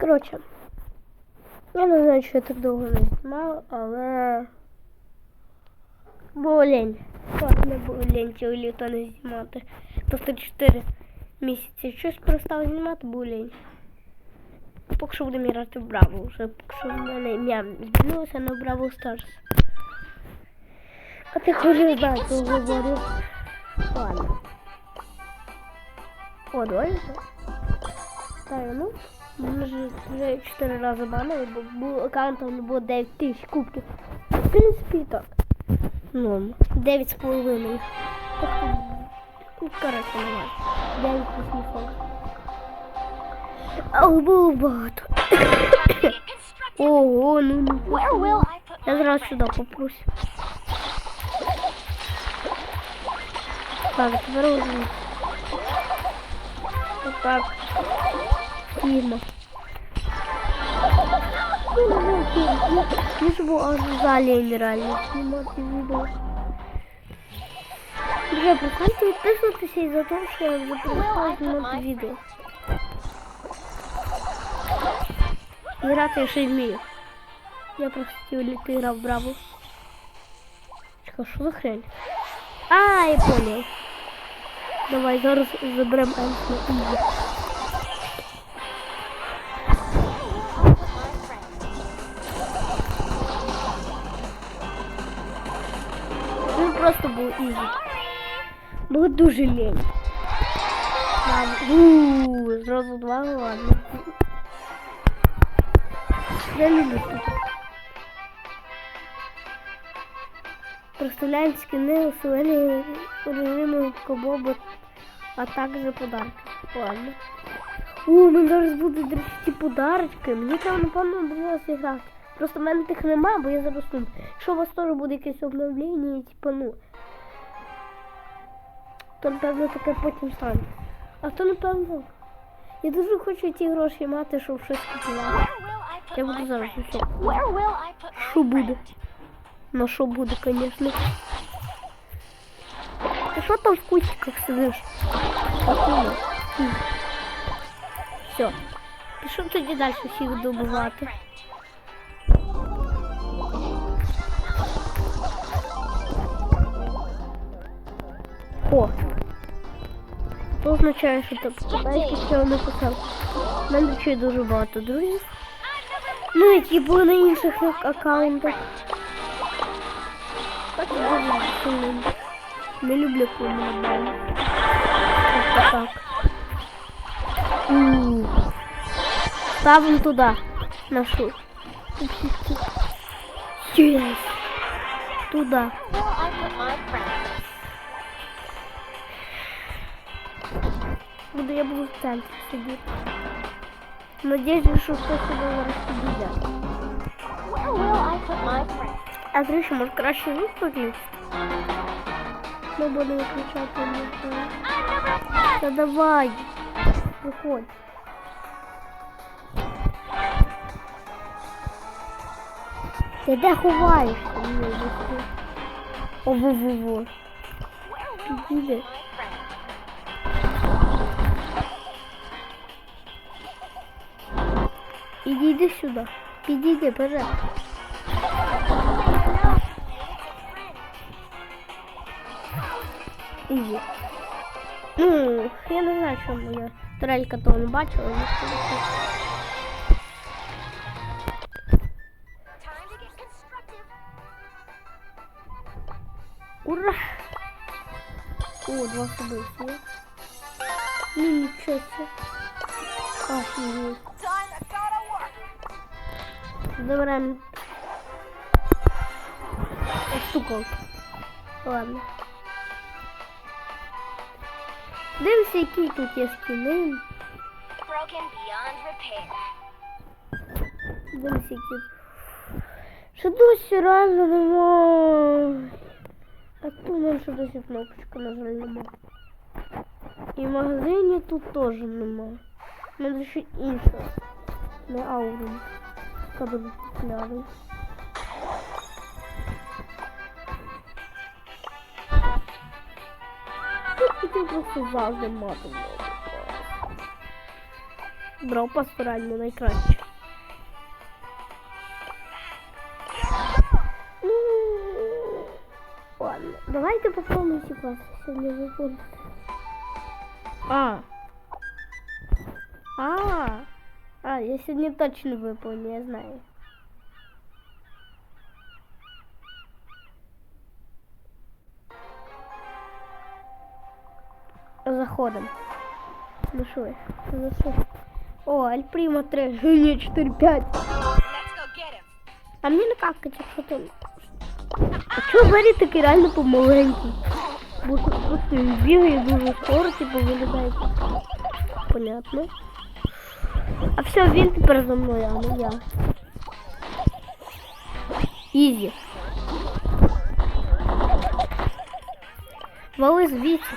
Коротше, я не знаю, що я так довго не знімав, але було лень. Ладно, було лень цього літа не знімати. Тобто 4 місяці щось перестав знімати, було лень. Поки що будемо грати в Браво вже, поки що в мене ім'я змінилося на Браво Старс. А ти хочеш знати, говорю. Ладно. О, давай вже. Ну, вже вже 4 рази банили, бо був аккаунтом не було 9 тисяч кубків. В принципі, так. Ну, 9 з половиною. Тобто, ну, коротше, немає. 9 800. Але було багато. Ого, ну, ну. Will I put Я зараз сюди попрусь. Так, тепер уже. Так. Фірма. Мені ж було аж в залі нереально знімати відео. Вже приходьте підписуватися і за те, що я вже перестала знімати відео. І грати я ще й вмію. Я просто тільки грав в браво. Чекай, що за хрень? А, я понял. Давай зараз заберемо Енс Просто. Було дуже лень. Ууу, зразу два ладно. Я люблю тут. Представляємо скини усилення режиму Кобобо, а також подарки. Ладно. У, мене зараз будуть ті подарочки. Мені там, напевно, буде зіграти. Просто в мене тих нема, бо я зараз тут. Якщо у вас теж буде якесь обновлення, типу, ну. То, напевно, таке потім стане. А то, напевно. Я дуже хочу ті гроші мати, щоб щось купувати. Where will I put Я my буду зараз friends? все. Where will I put my Що буде? friends? Ну що буде, звісно. Ти що там в кустиках сидиш? Все. Пішов тоді далі всіх добувати. О! Це означає, що ти покупаєш, що я написав. У мене ще дуже багато друзів. Ну, які були на інших аккаунтах. Так я дуже сильно не люблю, коли мене банять. Ось так. У. Ставимо туди нашу. Yes. Туди. Буду, я буду в центрі сидіти. Надіюсь, що хтось сюди зараз підійде. Where will I put my friends? А до речі, може краще звук виключити? Ми будемо виключати музику. Та давай. Виходь. Ти де ховаєшся? Ні, виходь. О, во, во, во. Підійди. Підійди сюди. Підійди, бери. Ізі. Ну, я не знаю, чому я турелька того не бачила. але це таке. Time to get constructive. Ура! О, два события. Ну, ничего себе. Офигеть. Забираем. Стукал. Ладно. Дивимося, які тут є скини. Дивимося, які. Що досі реально нема. А тут мене ще досі кнопочка, на жаль, нема. І в магазині тут теж нема. У мене ще інша. Не аурум. Яка дуже популярна. Я хотів просто завжди мати много. Дропа реально найкраще. Ну, ладно, давайте попробуем ці класи сьогодні виконати. А. А. А, я сьогодні точно виповню, я знаю. Заходим. Ну що, я? ну що? О, Альпріма 3, ні, 4, 5. Let's go get him. А мені не какать, якщо там. А чого Бері такий реально помаленький? Бо тут просто він бігає дуже скоро, типу виглядає. Понятно. А все, він тепер за мною, а не я. Ізі. Вали звідси.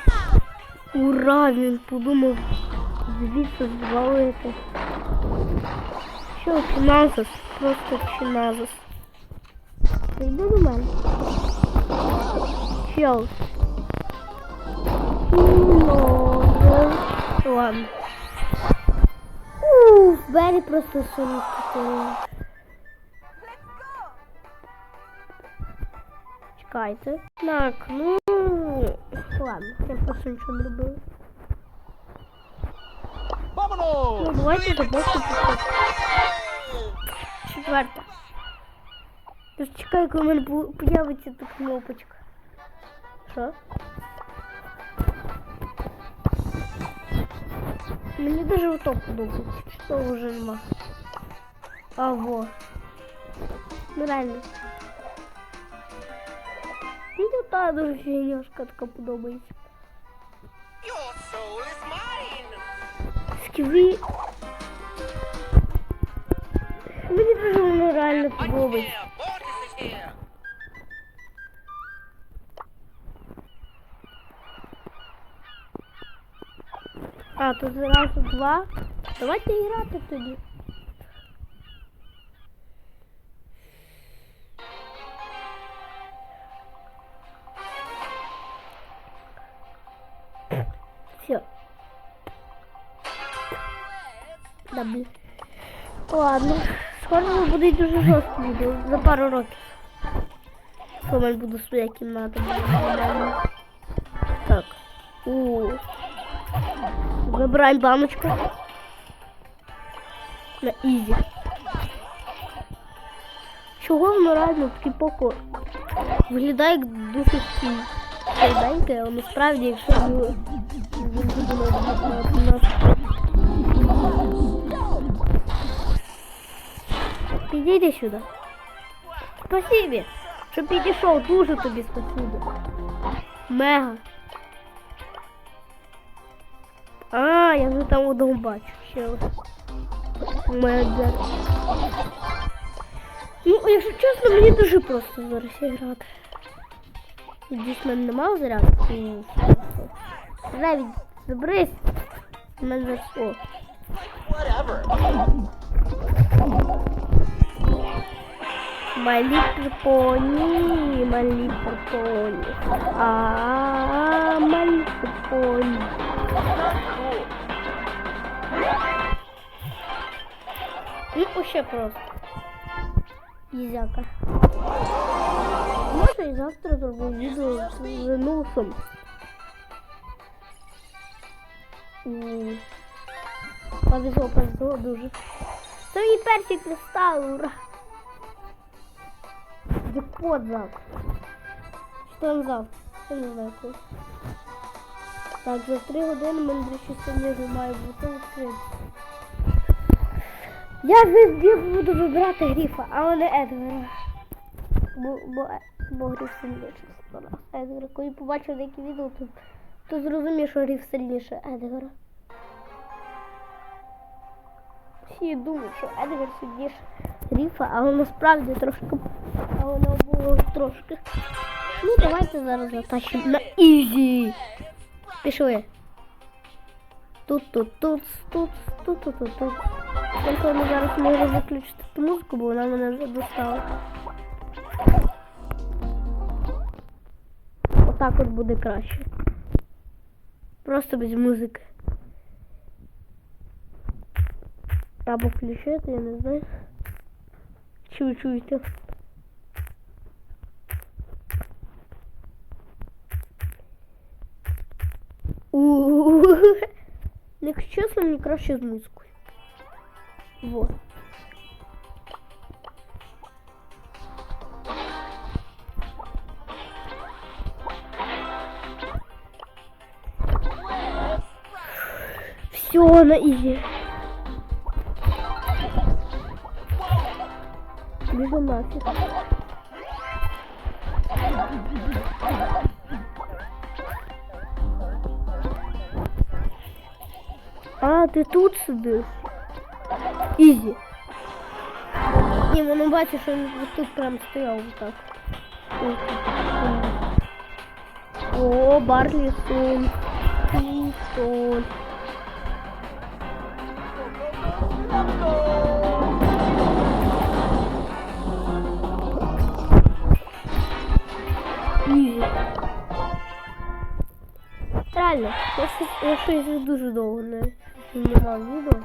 Ура, він подумав звідси звалити. Що, чиназис? Просто чиназис. Йди до мене. Чел. Ну, ладно. Уф, Бері просто сумно Чекайте. Так, ну ладно, я просто нічого не робив. Ну, давайте пустити. Четверта. Тож чекай, коли в мене появиться та кнопочка. Що? Мені дуже ото подобається. Що того вже нема. А во. Ну реально. Мені та дуже фігняшка така подобається. Your soul is mine. Скві. Мені дуже воно реально I'm подобається. А, тут зразу два. Давайте грати тоді. Все. Да, блін. Ладно. Скоро буде дуже жорстко відео. За пару років. Коли в мене буде своя кімната. буде нормально. Так. У. Забираем баночку. На ізі. Чого воно реально такий поко виглядає як дуже швиденьке, але насправді, якщо ви він буде на нас. Підійди сюди. Спасибі, що підійшов, дуже тобі спасибі. Мега. А, я вже там одного бачу. Ще ось. Медер. Ну, якщо чесно, мені дуже просто зараз грати. Дійсно, в мене немає зарядки. Ревід, заберись. У мене зараз о. My little pony, my little pony. Ah, my Ну, ще просто. Ізяка. Може і завтра зроблю відео з носом. М. Повезло, повезло дуже. Це мені перший кристал, ура! Декот завтра. Що там завтра? Я не знаю коли. Так, за три години мене до речі, сьогодні вже має бути відкрито. Я везде буду вибирати гріфа, а не Едгара. Бо, бо, бо гріф сильніше за нас. Едгара. Коли побачив деякі відео, то, то зрозумів, що гріф сильніше Едгара. Всі думають, що Едгар сильніше гріфа, але насправді трошки. Але не було трошки. Ну, давайте зараз затащимо на ізі. Пішли. Тут, тут, тут, тут, тут, тут, тут, тут. Тільки ми зараз можу виключити ту музику, бо вона мене вже достала. Отак от буде краще. Просто без музики. Або включити, я не знаю. Чи ви чуєте? У. Якщо чесно, мені краще з музикою. Вот. Все на изи. Бежим нафиг. А, ти тут сидиш? Ізі. Ні, мене бачиш, що він ось тут прям стояв так. О, Барлі сон. Сон. Ізі. Реально, я щось, я щось дуже довго не снимал видео.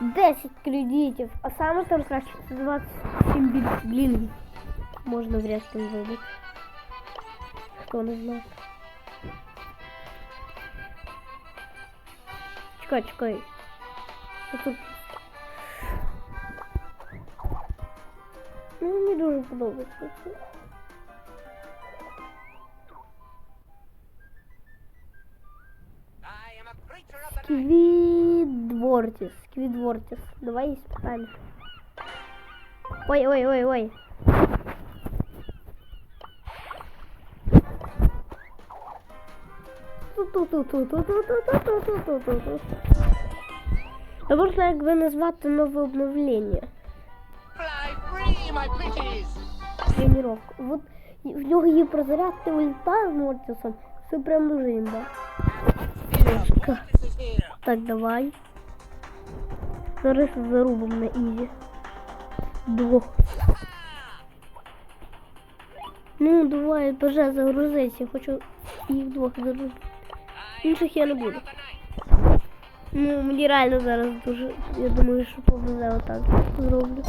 10 кредитов, а самый там страшный 27 бит. Блин, можно вряд ли выбить. Кто нужно? Чекай, чекай. Ну, мне тоже подобается. Сквидвортис. Сквидвортис. Давай испытаем. Ой, ой, ой, ой. Та как якби назвать новое обновление? Тренировка. Вот в нього є прозарядка ульта з Мортісом. Це прям дуже імба. Кошка. This is here. Так, давай. Зараз зарубимо на ізі. Двох. Ну, давай, боже, загрузись. Я хочу їх двох загрузити. Інших я не буду. Ну, мені реально зараз дуже. Я думаю, що повезе отак зроблю.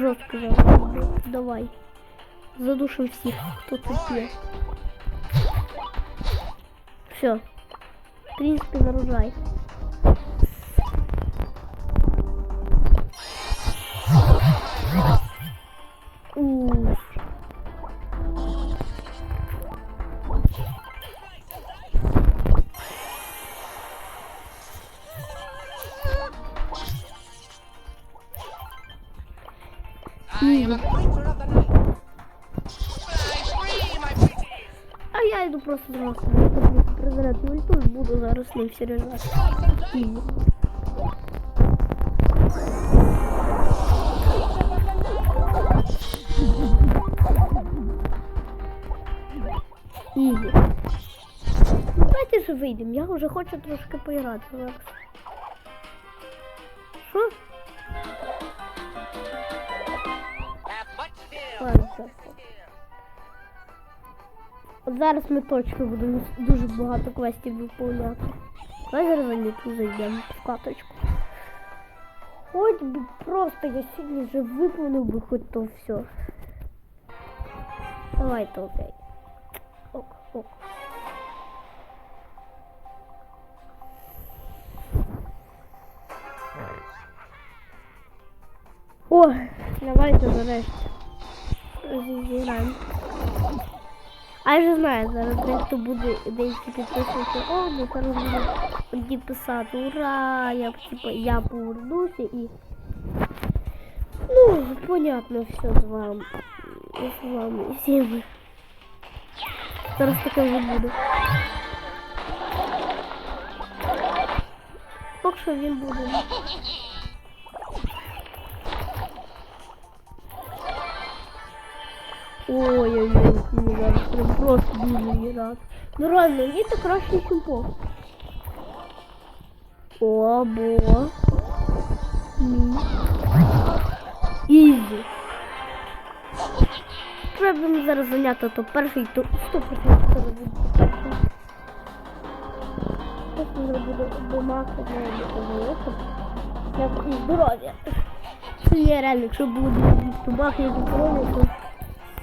жестко же. Давай. Задушим всех, кто тут есть. Все. В принципе, наружай. просто змався. Розрядну ульту і буду зараз ним серйозно. Ігор. Ну, давайте же выйдем. я уже хочу трошки поиграть. Лекс. Що? Ладно, Зараз ми точно будемо дуже багато квестів виповняти. Давай зараз зайдемо в каточку. Хоч би просто я сьогодні вже виповнив би хоч то все. Давайте окей. Ок, ок. О, давайте нарешті. Зіграємо. А я вже знаю, зараз дехто буде деякі підписувати, о, ну зараз буде одні писати, ура, я типа я повернуся і. Ну, понятно все з вами. З вами всіми. Зараз таке вже буде. Поки що він буде. Ой-ой-ой, Мені зараз прям просто дуже не рад. Ну реально, мені то краще, ніж по. О, бо. Ні. Ізі. Треба мені зараз зайняти то перший, то 100% зараз буде зараз буде домака, має бути велика. Як здоров'я. Це є реально, якщо було собаки, як здоров'я, то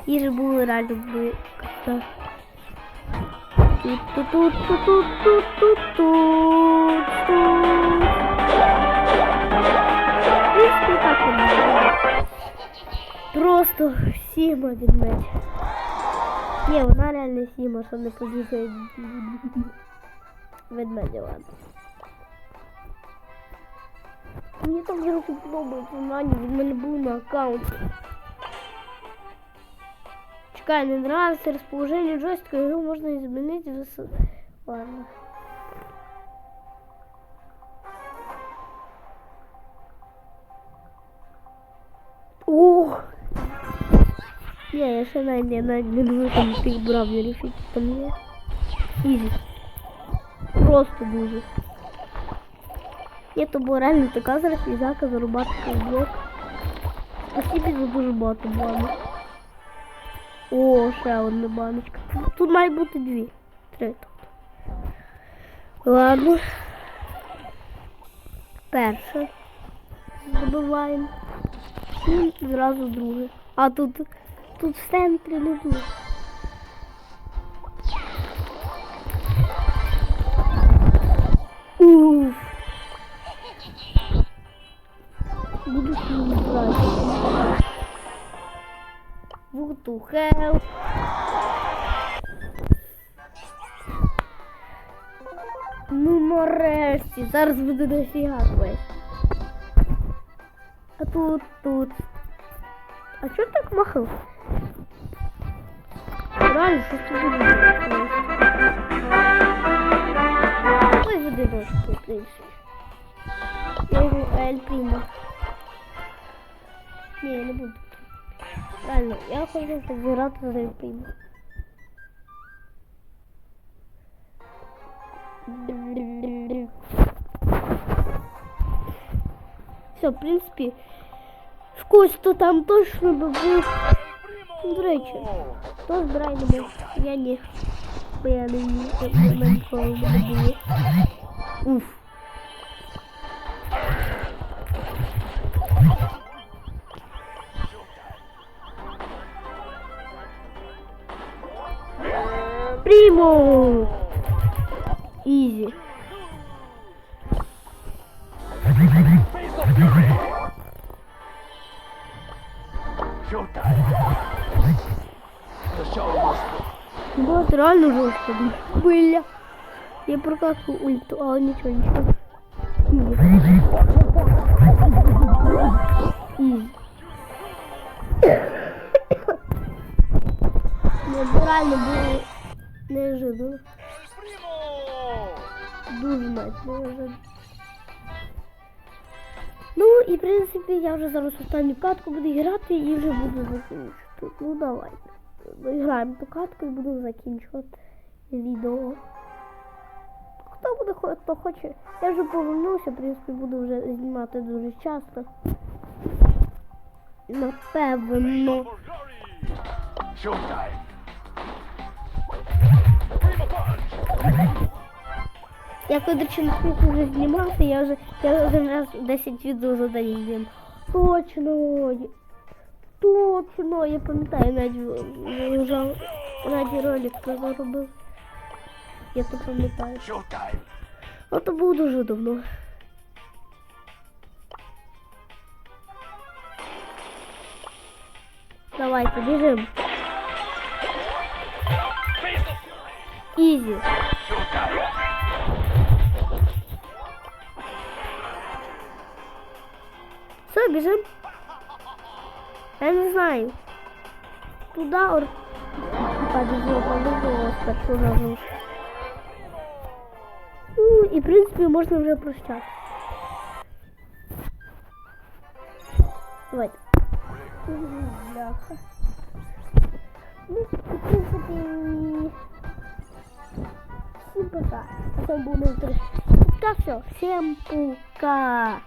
їжа було реально би так. Просто Сіма відмедь. Ні, вона реально Сіма, що не подіхає ведмедя, ладно. Мені так дуже подобається Нані, він в мене був на аккаунті. Чекай, не нравится расположение джойстика, его можно изменить в... Ладно. Ох! Не, я ще навіть не, навіть не думаю, там тих бравлерів, які там є. Ізі. Просто дуже. Ні, то була реально така зараз фізака зарубати блок. Спасибо за дуже багато банок. О, ще одна баночка. Тут має бути дві. Три тут. Ладно. Перше. Добиваємо. І зразу друге. А тут, тут в центрі не дуже. What to hell? Ну нарешті, зараз буде дофіга квест. А тут, тут. А чого так махав? Реально, що це буде? Ой, води ножку, в принципі. Я його Ель Прімо. Ні, я не буду. Реально, я хочу зіграти за Ель Прімо. Все, в принципі, в когось то там точно би був. До речі, хто збирає не був? Я ні. Бо я не вмію, я мене ніколи не було. Уф. Изи. Вот реально жестко. Были. Я прокакал ульту, а ничего, ничего. Изи. Реально було неожиданно. Дуже неожиданно. Ну і в принципі я вже зараз останню катку буду грати і вже буду закінчувати. Ну давайте. Граємо ту катку і буду закінчувати відео. Хто буде хто хоче. Я вже повернувся, в принципі, буду вже знімати дуже часто. Напевно. Showtime. Я коли до речі, на кухню вже знімати, я вже я один раз 10 відео за день знім. Точно. я- Точно, я пам'ятаю, навіть виїжджав раді ролик коли робив. Я то пам'ятаю. Showtime. А то було дуже давно. Давайте, біжим. Ізі. Showtime. Все, біжим. Я не знаю. Туда ор... Повезло, повезло спершу разу. Ну, і в принципі можна вже прощатися. Давайте. Мгм, Бляха. Ну, в принципі... всім пока. А це буде Та все, всім пока.